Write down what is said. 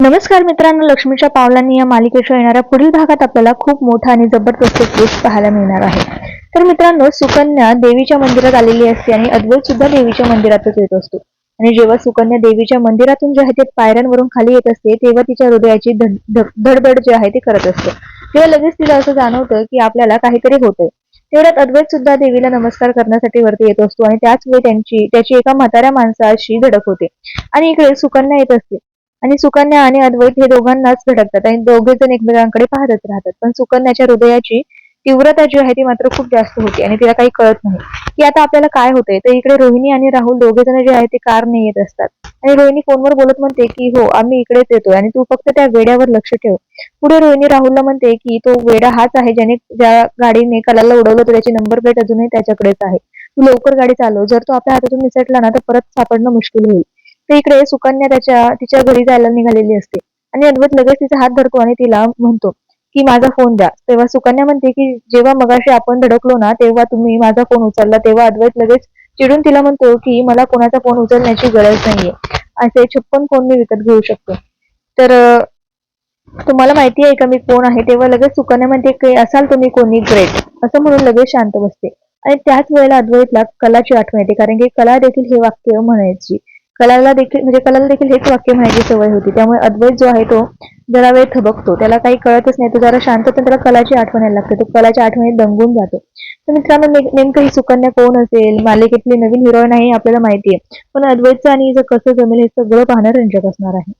नमस्कार मित्रांनो लक्ष्मीच्या पावलांनी या मालिकेच्या येणाऱ्या पुढील भागात आपल्याला खूप मोठा आणि जबरदस्त ट्विस्ट पाहायला मिळणार आहे. तर मित्रांनो सुकन्या देवीच्या मंदिरात आलेली असते आणि अद्वैत सुद्धा देवीच्या मंदिरातच येत असतो. आणि जेव्हा सुकन्या देवीच्या मंदिरातून जे आहे ते पायऱ्यांवरून खाली येत असते तेव्हा तिच्या हृदयाची धडधड जे आहे ते करत असते. तेव्हा लगेच तिला असं जाणवतं की आपल्याला काहीतरी होतंय. तेवढ्यात अद्वैत सुद्धा देवीला नमस्कार करण्यासाठी वरती येत असतो आणि त्याच वेळी त्यांची त्याची एका म्हाताऱ्या माणसाशी धडक होते. आणि इकडे सुकन्या येत असते. आणि सुकन्या आणि अद्वैत हे दोघांनाच धडकतात आणि दोघे जण एकमेकांकडे पाहतच राहतात. पण सुकन्याच्या हृदयाची तीव्रता जी आहे ती मात्र खूप जास्त होती आणि तिला काही कळत नाही. की आता आपल्याला काय होतंय? तर इकडे रोहिणी आणि राहुल दोघे जण जे आहे ते कारने येत असतात. आणि रोहिणी फोनवर बोलत म्हणते की हो आम्ही इकडेच येतोय आणि तू फक्त त्या वेड्यावर लक्ष ठेव. पुढे रोहिणी राहुलला म्हणते की तो वेडा हाच आहे ज्याने ज्या गाडीने कलाला उडवलं तर त्याची नंबर प्लेट अजूनही त्याच्याकडेच आहे. तू लवकर गाडी चालव. जर तो आपल्या हातातून निसटला ना तर परत सापडणं मुश्किल होईल. तर इकडे सुकन्या त्याच्या तिच्या घरी जायला निघालेली असते. आणि अद्वैत लगेच तिचा हात धरतो आणि तिला म्हणतो की माझा फोन द्या. तेव्हा सुकन्या म्हणते की जेव्हा मगाशी आपण धडकलो ना तेव्हा तुम्ही माझा फोन उचलला. तेव्हा अद्वैत लगेच चिडून तिला म्हणतो की मला कोणाचा फोन उचलण्याची गरज नाहीये. असे छप्पन फोन मी विकत घेऊ शकतो. तर तुम्हाला माहिती आहे का मी कोण आहे? तेव्हा लगेच सुकन्या म्हणते की असाल तुम्ही कोणी ग्रेट असं म्हणून लगेच शांत बसते. आणि त्याच वेळेला अद्वैतला कलाची आठवण येते कारण की कला देखील हे वाक्य म्हणायची. कलाला देखील म्हणजे कलाला देखील हेच वाक्य म्हणायची सवय होती. त्यामुळे अद्वैत जो आहे तो जरा वेळ थबकतो. त्याला काही कळतच नाही. तो जरा शांत होतो, त्याला कलाची आठवण यायला लागते. तो कलाच्या आठवणीत दंगून जातो. तर मित्रांनो नेमकं ही सुकन्या कोण असेल? मालिकेतली नवीन हिरोईन आहे आपल्याला माहिती आहे. पण अद्वैतचं आणि हिचं कसं जमेल हे सगळं पाहणं रंजक असणार आहे.